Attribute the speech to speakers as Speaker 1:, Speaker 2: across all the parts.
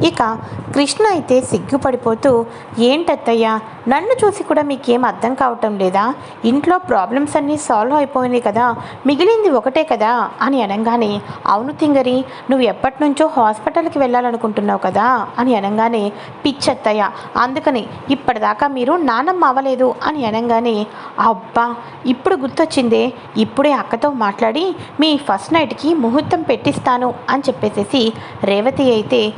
Speaker 1: ఇక కృష్ణ అయితే సిగ్గుపడిపోతూ ఏంటత్తయ్య నన్ను చూసి కూడా మీకేం అర్థం కావటం లేదా? ఇంట్లో ప్రాబ్లమ్స్ అన్నీ సాల్వ్ అయిపోయినాయి కదా మిగిలింది ఒకటే కదా? అని అనగానే అవును తింగరి నువ్వు ఎప్పటి నుంచో హాస్పిటల్కి వెళ్ళాలనుకుంటున్నావు కదా? అని అనగానే పిచ్చత్తయ్య అందుకని ఇప్పటిదాకా మీరు నానమ్మ అవ్వలేదు అని అనగానే అబ్బా ఇప్పుడు గుర్తొచ్చిందే ఇప్పుడే అక్కతో మాట్లాడి మీ ఫస్ట్ నైట్కి ముహూర్తం పెట్టిస్తాను అని చెప్పేసేసి రేవతి అయితే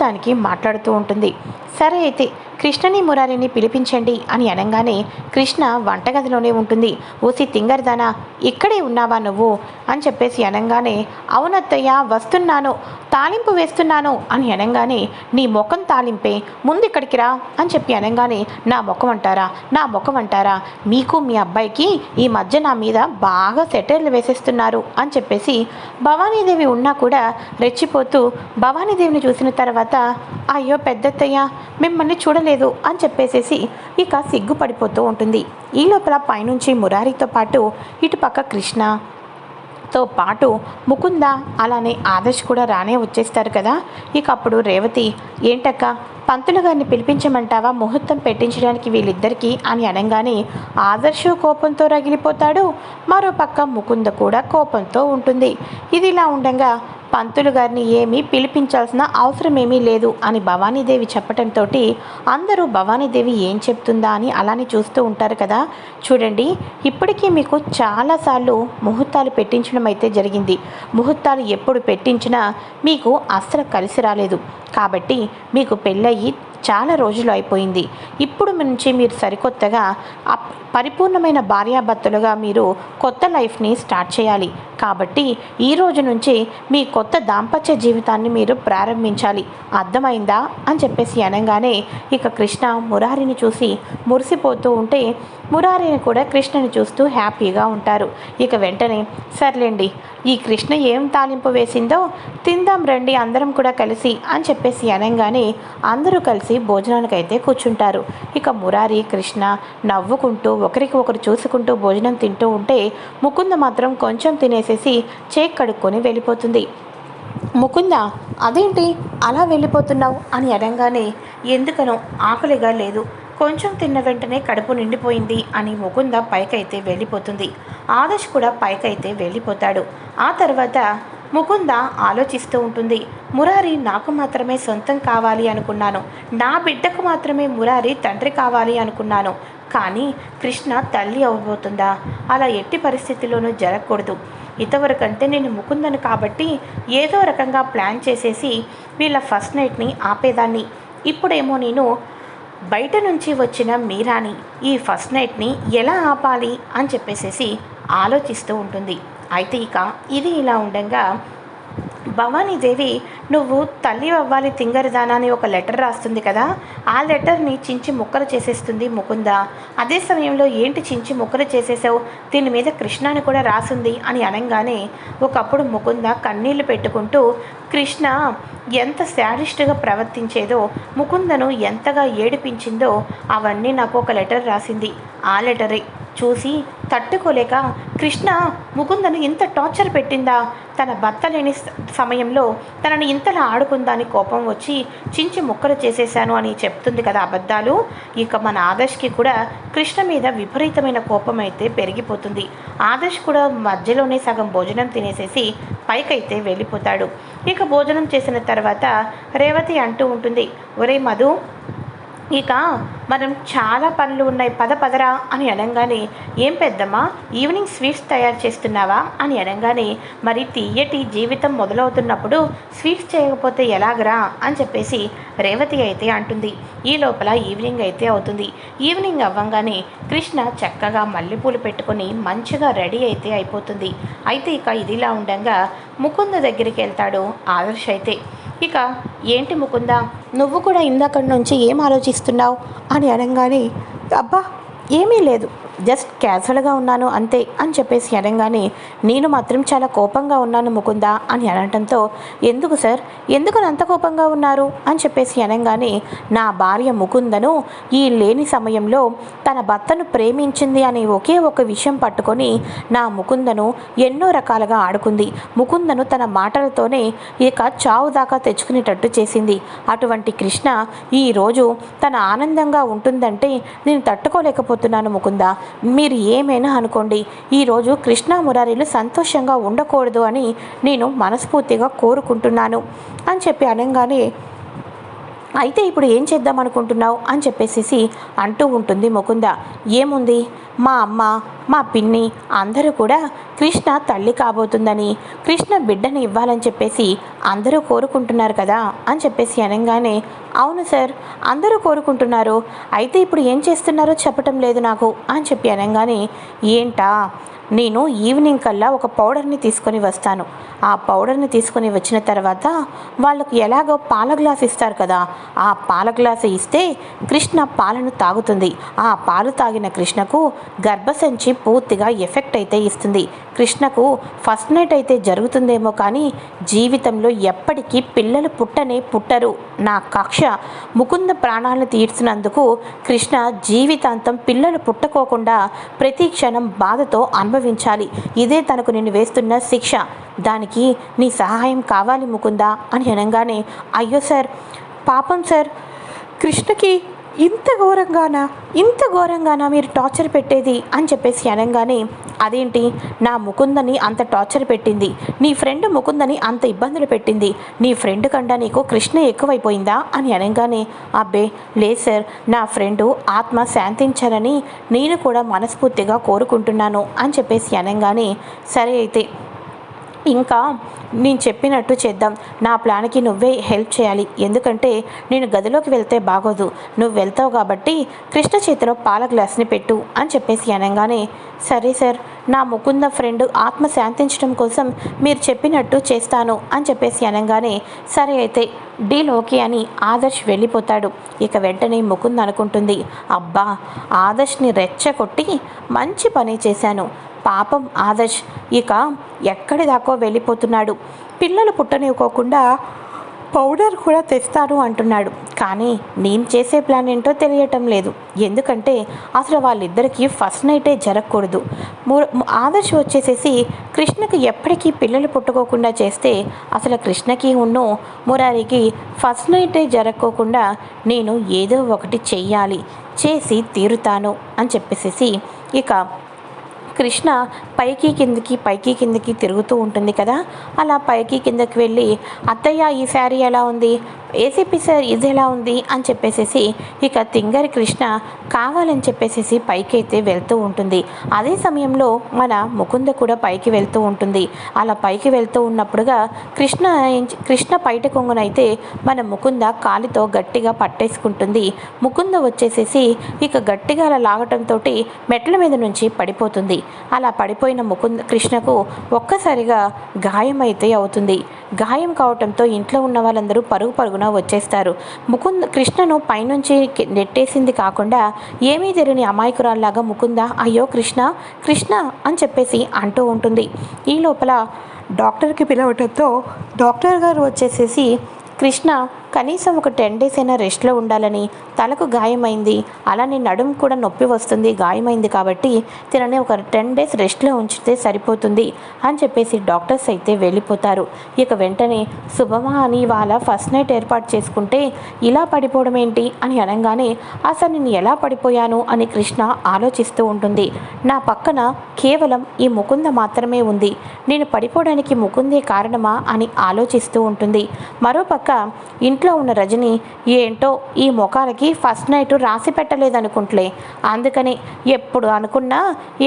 Speaker 1: ముహూర్తానికి మాట్లాడుతూ ఉంటుంది. సరే అయితే కృష్ణని మురారిని పిలిపించండి అని అనగానే కృష్ణ వంటగదిలోనే ఉంటుంది. ఓసి తింగర్దానా ఇక్కడే ఉన్నావా నువ్వు అని చెప్పేసి అనగానే అవునత్తయ్య వస్తున్నాను. తాలింపు వేస్తున్నాను. అని అనగానే నీ ముఖం తాలింపే. ముందు ఇక్కడికి రా. అని చెప్పి అనగానే నా ముఖం అంటారా? నా ముఖం అంటారా? మీకు మీ అబ్బాయికి ఈ మధ్య నా మీద బాగా సెటర్లు వేసేస్తున్నారు. అని చెప్పేసి భవానీదేవి ఉన్నా కూడా రెచ్చిపోతూ భవానీదేవిని చూసిన తర్వాత అయ్యో పెద్దత్తయ్య మిమ్మల్ని చూడలేదు లేదు అని చెప్పేసేసి ఇక సిగ్గుపడిపోతూ ఉంటుంది. ఈ లోపల పైనుంచి మురారితో పాటు ఇటుపక్క కృష్ణ తో పాటు ముకుంద అలానే ఆదర్శ్ కూడా రానే వచ్చేస్తారు కదా. ఇక అప్పుడు రేవతి ఏంటక్క పంతులు గారిని పిలిపించమంటావా? ముహూర్తం పెట్టించడానికి వీళ్ళిద్దరికీ? అని అనగానే ఆదర్శ కోపంతో రగిలిపోతాడు. మరోపక్క ముకుంద కూడా కోపంతో ఉంటుంది. ఇది ఇలా ఉండగా పంతులు గారిని ఏమీ పిలిపించాల్సిన అవసరం ఏమీ లేదు అని భవానీదేవి చెప్పటంతో అందరూ భవానీదేవి ఏం చెప్తుందా అని అలానే చూస్తూ ఉంటారు కదా. చూడండి ఇప్పటికీ మీకు చాలాసార్లు ముహూర్తాలు పెట్టించడం అయితే జరిగింది. ముహూర్తాలు ఎప్పుడు పెట్టించినా మీకు అస్సలు కలిసి రాలేదు. కాబట్టి మీకు పెళ్ళయి చాలా రోజులు అయిపోయింది. ఇప్పుడు నుంచి మీరు సరికొత్తగా అప్- పరిపూర్ణమైన భార్యాభర్తలుగా మీరు కొత్త లైఫ్ని స్టార్ట్ చేయాలి. కాబట్టి ఈ రోజు నుంచి మీ కొత్త దాంపత్య జీవితాన్ని మీరు ప్రారంభించాలి. అర్థమైందా? అని చెప్పేసి అనగానే ఇక కృష్ణ మురారిని చూసి మురిసిపోతూ ఉంటే మురారిని కూడా కృష్ణని చూస్తూ హ్యాపీగా ఉంటారు. ఇక వెంటనే సర్లేండి ఈ కృష్ణ ఏం తాలింపు వేసిందో తిందాం రండి అందరం కూడా కలిసి అని చెప్పేసి అనగానే అందరూ కలిసి భోజనానికైతే కూర్చుంటారు. ఇక మురారి కృష్ణ నవ్వుకుంటూ ఒకరికి ఒకరు చూసుకుంటూ భోజనం తింటూ ఉంటే ముకుంద మాత్రం కొంచెం తినేసి చేసేసి చేక్ కడుక్కొని వెళ్ళిపోతుంది. ముకుంద అదేంటి? అలా వెళ్ళిపోతున్నావు? అని అనగానే ఎందుకనో ఆకలిగా లేదు. కొంచెం తిన్న వెంటనే కడుపు నిండిపోయింది అని ముకుంద పైకైతే వెళ్ళిపోతుంది. ఆదర్శ్ కూడా పైకైతే వెళ్ళిపోతాడు. ఆ తర్వాత ముకుంద ఆలోచిస్తూ ఉంటుంది. మురారి నాకు మాత్రమే సొంతం కావాలి అనుకున్నాను. నా బిడ్డకు మాత్రమే మురారి తండ్రి కావాలి అనుకున్నాను. కానీ కృష్ణ తల్లి అవబోతుందా అలా ఎట్టి పరిస్థితిలోనూ జరగకూడదు. ఇంతవరకంటే నేను ముకుందను కాబట్టి ఏదో రకంగా ప్లాన్ చేసేసి వీళ్ళ ఫస్ట్ నైట్ని ఆపేదాన్ని. ఇప్పుడేమో నేను బయట నుంచి వచ్చిన మీరాని ఈ ఫస్ట్ నైట్ని ఎలా ఆపాలి అని చెప్పేసేసి ఆలోచిస్తూ ఉంటుంది. అయితే ఇక ఇది ఇలా ఉండగా భవానీదేవి నువ్వు తల్లి అవ్వాలి తింగరిదానా అని ఒక లెటర్ రాస్తుంది కదా ఆ లెటర్ని చించి ముక్కలు చేసేస్తుంది ముకుంద. అదే సమయంలో ఏంటి చించి ముక్కలు చేసేసావు? దీని మీద కృష్ణని కూడా రాసింది అని అనగానే ఒకప్పుడు ముకుంద కన్నీళ్ళు పెట్టుకుంటూ కృష్ణ ఎంత శాడిస్ట్గా ప్రవర్తించేదో ముకుందను ఎంతగా ఏడిపించిందో అవన్నీ నాకు ఒక లెటర్ రాసింది. ఆ లెటరే. చూసి తట్టుకోలేక కృష్ణ ముకుందను ఇంత టార్చర్ పెట్టిందా? తన భర్త లేని సమయంలో తనని ఇంతలా ఆడుకుందా అని కోపం వచ్చి చించి ముక్కలు చేసేశాను అని చెప్తుంది కదా అబద్ధాలు. ఇక మన ఆదర్శ్కి కూడా కృష్ణ మీద విపరీతమైన కోపం అయితే పెరిగిపోతుంది. ఆదర్శ్ కూడా మధ్యలోనే సగం భోజనం తినేసేసి పైకైతే వెళ్ళిపోతాడు. ఇక భోజనం చేసిన తర్వాత రేవతి అంటూ ఉంటుంది ఒరే మధు ఇక మనం చాలా పనులు ఉన్నాయి. పద పదరా అని అనగానే ఏం పెద్దమ్మా ఈవినింగ్ స్వీట్స్ తయారు చేస్తున్నావా? అని అనగానే మరి తీయటి జీవితం మొదలవుతున్నప్పుడు స్వీట్స్ చేయకపోతే ఎలాగరా? అని చెప్పేసి రేవతి అయితే అంటుంది. ఈ లోపల ఈవినింగ్ అయితే అవుతుంది. ఈవినింగ్ అవ్వంగానే కృష్ణ చక్కగా మల్లెపూలు పెట్టుకొని మంచిగా రెడీ అయితే అయిపోతుంది. అయితే ఇక ఇదిలా ఉండగా ముకుంద దగ్గరికి వెళ్తాడు ఆదర్శ్ అయితే. ఇక ఏంటి ముకుందా? నువ్వు కూడా ఇందాక నుంచి ఏం ఆలోచిస్తున్నావు? అని అనగానే అబ్బా ఏమీ లేదు. జస్ట్ క్యాజువల్గా ఉన్నాను అంతే అని చెప్పేసి అనగానే నేను మాత్రం చాలా కోపంగా ఉన్నాను ముకుందా అని అనడంతో ఎందుకు సార్? ఎందుకు అంత కోపంగా ఉన్నారు? అని చెప్పేసి అనగానే నా భార్య ముకుందను ఈ లేని సమయంలో తన భర్తను ప్రేమించింది అనే ఒకే ఒక విషయం పట్టుకొని నా ముకుందను ఎన్నో రకాలుగా ఆడుకుంది. ముకుందను తన మాటలతోనే ఇక చావు దాకా తెచ్చుకునేటట్టు చేసింది. అటువంటి కృష్ణ ఈరోజు తన ఆనందంగా ఉంటుందంటే నేను తట్టుకోలేకపోతున్నాను ముకుంద. మీరు ఏమైనా అనుకోండి ఈరోజు కృష్ణ మురారీలు సంతోషంగా ఉండకూడదు అని నేను మనస్ఫూర్తిగా కోరుకుంటున్నాను అని చెప్పి అనగానే అయితే ఇప్పుడు ఏం చేద్దాం అనుకుంటున్నావు? అని చెప్పేసి అంటూ ఉంటుంది ముకుంద. ఏముంది? మా అమ్మ మా పిన్ని అందరూ కూడా కృష్ణ తల్లి కాబోతుందని కృష్ణ బిడ్డని ఇవ్వాలని చెప్పేసి అందరూ కోరుకుంటున్నారు కదా అని చెప్పేసి అనగానే అవును సార్ అందరూ కోరుకుంటున్నారు. అయితే ఇప్పుడు ఏం చేస్తున్నారో చెప్పటం లేదు నాకు అని చెప్పి అనగానే ఏంటా? నేను ఈవినింగ్ కల్లా ఒక పౌడర్ని తీసుకొని వస్తాను. ఆ పౌడర్ని తీసుకొని వచ్చిన తర్వాత వాళ్ళకు ఎలాగో పాల గ్లాస్ ఇస్తారు కదా ఆ పాల గ్లాస్ ఇస్తే కృష్ణ పాలను తాగుతుంది. ఆ పాలు తాగిన కృష్ణకు గర్భసంచి పూర్తిగా ఎఫెక్ట్ అయితే ఇస్తుంది. కృష్ణకు ఫస్ట్ నైట్ అయితే జరుగుతుందేమో కానీ జీవితంలో ఎప్పటికీ పిల్లలు పుట్టనే పుట్టరు. నా కక్ష ముకుంద ప్రాణాలను తీర్చినందుకు కృష్ణ జీవితాంతం పిల్లలు పుట్టకోకుండా ప్రతి క్షణం బాధతో అనుభవించాలి. ఇదే తనకు నేను వేస్తున్న శిక్ష. దానికి నీ సహాయం కావాలి ముకుందా అని అనగానే అయ్యో సార్ పాపం సార్. కృష్ణకి ఇంత ఘోరంగానా? ఇంత ఘోరంగానా మీరు టార్చర్ పెట్టేది? అని చెప్పేసి అనగానే అదేంటి? నా ముకుందని అంత టార్చర్ పెట్టింది. నీ ఫ్రెండ్ ముకుందని అంత ఇబ్బందులు పెట్టింది. నీ ఫ్రెండ్ కండా నీకు కృష్ణ ఎక్కువైపోయిందా? అని అనగానే అబ్బే లేదు సార్. నా ఫ్రెండు ఆత్మ శాంతించాలని నేను కూడా మనస్ఫూర్తిగా కోరుకుంటున్నాను. అని చెప్పేసి అనగానే సరే అయితే ఇంకా నేను చెప్పినట్టు చేద్దాం. నా ప్లాన్కి నువ్వే హెల్ప్ చేయాలి. ఎందుకంటే నేను గదిలోకి వెళ్తే బాగోదు. నువ్వు వెళ్తావు కాబట్టి కృష్ణ చేతిలో పాల గ్లాస్ని పెట్టు అని చెప్పేసి అనగానే సరే సార్ నా ముకుంద ఫ్రెండ్ ఆత్మ శాంతించడం కోసం మీరు చెప్పినట్టు చేస్తాను అని చెప్పేసి అనగానే సరే అయితే డీల్ ఓకే అని ఆదర్శ్ వెళ్ళిపోతాడు. ఇక వెంటనే ముకుంద్ అనుకుంటుంది అబ్బా ఆదర్శ్ని రెచ్చగొట్టి మంచి పని చేశాను. పాపం ఆదర్శ్ ఇక ఎక్కడి దాకో వెళ్ళిపోతున్నాడు. పిల్లలు పుట్టనివ్వకోకుండా పౌడర్ కూడా తెస్తాను అంటున్నాడు. కానీ నేను చేసే ప్లాన్ ఏంటో తెలియటం లేదు. ఎందుకంటే అసలు వాళ్ళిద్దరికీ ఫస్ట్ నైటే జరగకూడదు. ఆదర్శ్ వచ్చేసేసి కృష్ణకి ఎప్పటికీ పిల్లలు పుట్టుకోకుండా చేస్తే అసలు కృష్ణకి ఉన్నో మురారికి ఫస్ట్ నైటే జరగకోకుండా నేను ఏదో ఒకటి చెయ్యాలి చేసి తీరుతాను అని చెప్పేసేసి ఇక కృష్ణ పైకి కిందకి పైకి కిందకి తిరుగుతూ ఉంటుంది కదా? అలా పైకి కిందకి వెళ్ళి అత్తయ్య ఈ శారీ ఎలా ఉంది? ఏసీపీ సార్ ఇది ఎలా ఉంది అని చెప్పేసేసి ఇక తింగరి కృష్ణ కావాలని చెప్పేసేసి పైకి అయితే వెళ్తూ ఉంటుంది. అదే సమయంలో మన ముకుంద కూడా పైకి వెళ్తూ ఉంటుంది. అలా పైకి వెళ్తూ ఉన్నప్పుడుగా కృష్ణ కృష్ణ పైట కొంగునైతే మన ముకుంద కాలితో గట్టిగా పట్టేసుకుంటుంది. ముకుంద వచ్చేసేసి ఇక గట్టిగా అలా లాగటంతో మెట్ల మీద నుంచి పడిపోతుంది. అలా పడిపోయిన ముకుంద కృష్ణకు ఒక్కసారిగా గాయం అయితే అవుతుంది. గాయం కావటంతో ఇంట్లో ఉన్న వాళ్ళందరూ పరుగు పరుగున వచ్చేస్తారు. ముకుంద్ కృష్ణను పైనుంచి నెట్టేసింది కాకుండా ఏమీ తెలియని అమాయకురాల్లాగా ముకుంద అయ్యో కృష్ణ కృష్ణ అని చెప్పేసి అంటూ ఉంటుంది. ఈ లోపల డాక్టర్కి పిలవటంతో డాక్టర్ గారు వచ్చేసేసి కృష్ణ కనీసం ఒక టెన్ డేస్ అయినా రెస్ట్లో ఉండాలని తలకు గాయమైంది. అలానే నడుము కూడా నొప్పి వస్తుంది గాయమైంది కాబట్టి తినని ఒక టెన్ డేస్ రెస్ట్లో ఉంచితే సరిపోతుంది అని చెప్పేసి డాక్టర్స్ అయితే వెళ్ళిపోతారు. ఇక వెంటనే శుభమా అని వాళ్ళ ఫస్ట్ నైట్ ఏర్పాటు చేసుకుంటే ఇలా పడిపోవడం ఏంటి అని అనగానే అసలు నేను ఎలా పడిపోయాను? అని కృష్ణ ఆలోచిస్తూ ఉంటుంది. నా పక్కన కేవలం ఈ ముకుంద మాత్రమే ఉంది. నేను పడిపోవడానికి ముకుందే కారణమా? అని ఆలోచిస్తూ ఉంటుంది. మరోపక్క ఇంట్లో ఉన్న రజని ఏంటో ఈ ముఖాలకి ఫస్ట్ నైట్ రాసి పెట్టలేదనుకుంటలే. అందుకని ఎప్పుడు అనుకున్నా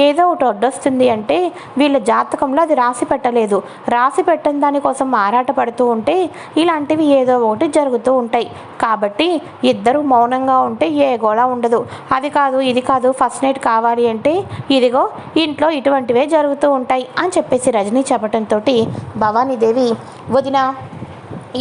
Speaker 1: ఏదో ఒకటి అడ్డొస్తుంది అంటే వీళ్ళ జాతకంలో అది రాసి పెట్టలేదు. రాసి పెట్టని దానికోసం ఆరాట పడుతూ ఉంటే ఇలాంటివి ఏదో ఒకటి జరుగుతూ ఉంటాయి. కాబట్టి ఇద్దరు మౌనంగా ఉంటే ఏ గోళ ఉండదు. అది కాదు ఇది కాదు ఫస్ట్ నైట్ కావాలి అంటే ఇదిగో ఇంట్లో ఇటువంటివే జరుగుతూ ఉంటాయి అని చెప్పేసి రజనీ చెప్పడంతో భవానీదేవి వదిన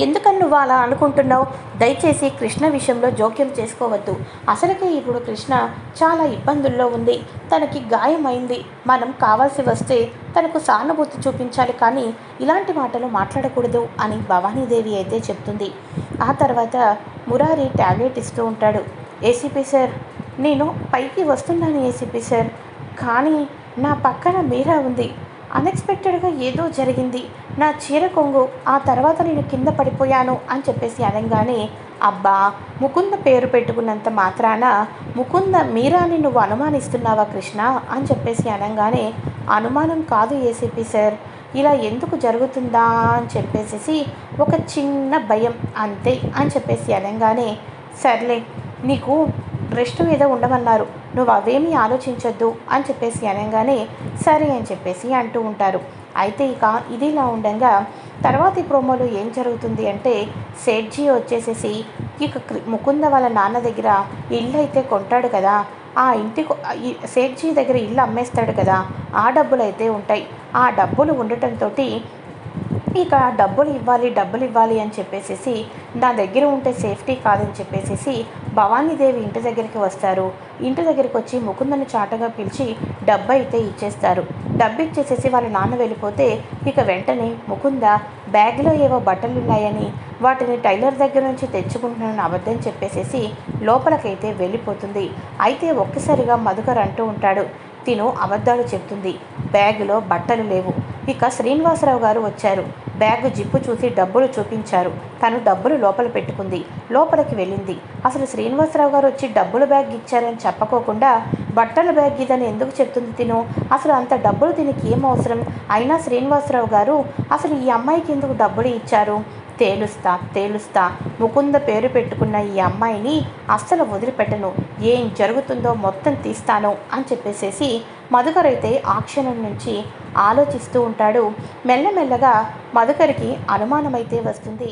Speaker 1: ఎందుకని నువ్వు అలా అనుకుంటున్నావు? దయచేసి కృష్ణ విషయంలో జోక్యం చేసుకోవద్దు. అసలుకే ఇప్పుడు కృష్ణ చాలా ఇబ్బందుల్లో ఉంది. తనకి గాయమైంది. మనం కావాల్సి వస్తే తనకు సానుభూతి చూపించాలి కానీ ఇలాంటి మాటలు మాట్లాడకూడదు అని భవానీదేవి అయితే చెప్తుంది. ఆ తర్వాత మురారి ట్యాబ్లెట్ ఇస్తూ ఉంటాడు. ఏసీపీ సార్ నేను పైకి వస్తున్నాను ఏసీపీ సార్. కానీ నా పక్కన మీరా ఉంది. అన్ఎక్స్పెక్టెడ్గా ఏదో జరిగింది. నా చీర కొంగు ఆ తర్వాత నేను కింద పడిపోయాను అని చెప్పేసి అనగానే అబ్బా! ముకుంద పేరు పెట్టుకున్నంత మాత్రాన ముకుంద మీరాని నువ్వు అనుమానిస్తున్నావా కృష్ణ? అని చెప్పేసి అనగానే అనుమానం కాదు ఏసీపీ సార్. ఇలా ఎందుకు జరుగుతుందా? అని చెప్పేసి ఒక చిన్న భయం అంతే అని చెప్పేసి అనగానే సర్లే నీకు రెస్ట్ మీద ఉండమన్నారు. నువ్వు అవేమీ ఆలోచించొద్దు అని చెప్పేసి అనగానే సరే అని చెప్పేసి అంటూ ఉంటారు. అయితే ఇక ఇదిలా ఉండగా తర్వాతి ప్రోమోలో ఏం జరుగుతుంది అంటే సేట్జీ వచ్చేసేసి ఇక ముకుంద వాళ్ళ నాన్న దగ్గర ఇల్లు అయితే కొంటాడు కదా ఆ ఇంటి సేట్జీ దగ్గర ఇల్లు అమ్మేస్తాడు కదా ఆ డబ్బులు అయితే ఉంటాయి. ఆ డబ్బులు ఉండటంతో ఇక డబ్బులు ఇవ్వాలి డబ్బులు ఇవ్వాలి అని చెప్పేసి నా దగ్గర ఉంటే సేఫ్టీ కాదని చెప్పేసి భవానీదేవి ఇంటి దగ్గరికి వస్తారు. ఇంటి దగ్గరికి వచ్చి ముకుందని చాటగా పిలిచి డబ్బు అయితే ఇచ్చేస్తారు. డబ్బు ఇచ్చేసేసి వాళ్ళ నాన్న వెళ్ళిపోతే ఇక వెంటనే ముకుంద బ్యాగ్లో ఏవో బట్టలు ఉన్నాయని వాటిని టైలర్ దగ్గర నుంచి తెచ్చుకుంటున్నానని అబద్ధం చెప్పేసేసి లోపలకైతే వెళ్ళిపోతుంది. అయితే ఒక్కసారిగా మధుకర్ అంటూ ఉంటాడు తిను అబద్ధాలు చెప్తుంది. బ్యాగులో బట్టలు లేవు. ఇక శ్రీనివాసరావు గారు వచ్చారు. బ్యాగు జిప్పు చూసి డబ్బులు చూపించారు. తను డబ్బులు లోపల పెట్టుకుంది. లోపలికి వెళ్ళింది. అసలు శ్రీనివాసరావు గారు వచ్చి డబ్బులు బ్యాగ్ ఇచ్చారని చెప్పకోకుండా బట్టల బ్యాగ్ ఇదని ఎందుకు చెప్తుంది తిను? అసలు అంత డబ్బులు దీనికి ఏం అవసరం? అయినా శ్రీనివాసరావు గారు అసలు ఈ అమ్మాయికి ఎందుకు డబ్బులు ఇచ్చారు? తేలుస్తా తేలుస్తా. ముకుంద పేరు పెట్టుకున్న ఈ అమ్మాయిని అస్సలు వదిలిపెట్టను. ఏం జరుగుతుందో మొత్తం తీస్తాను అని చెప్పేసేసి మధుకర్ అయితే ఆ క్షణం నుంచి ఆలోచిస్తూ ఉంటాడు. మెల్లమెల్లగా మధుకర్కి అనుమానమైతే వస్తుంది.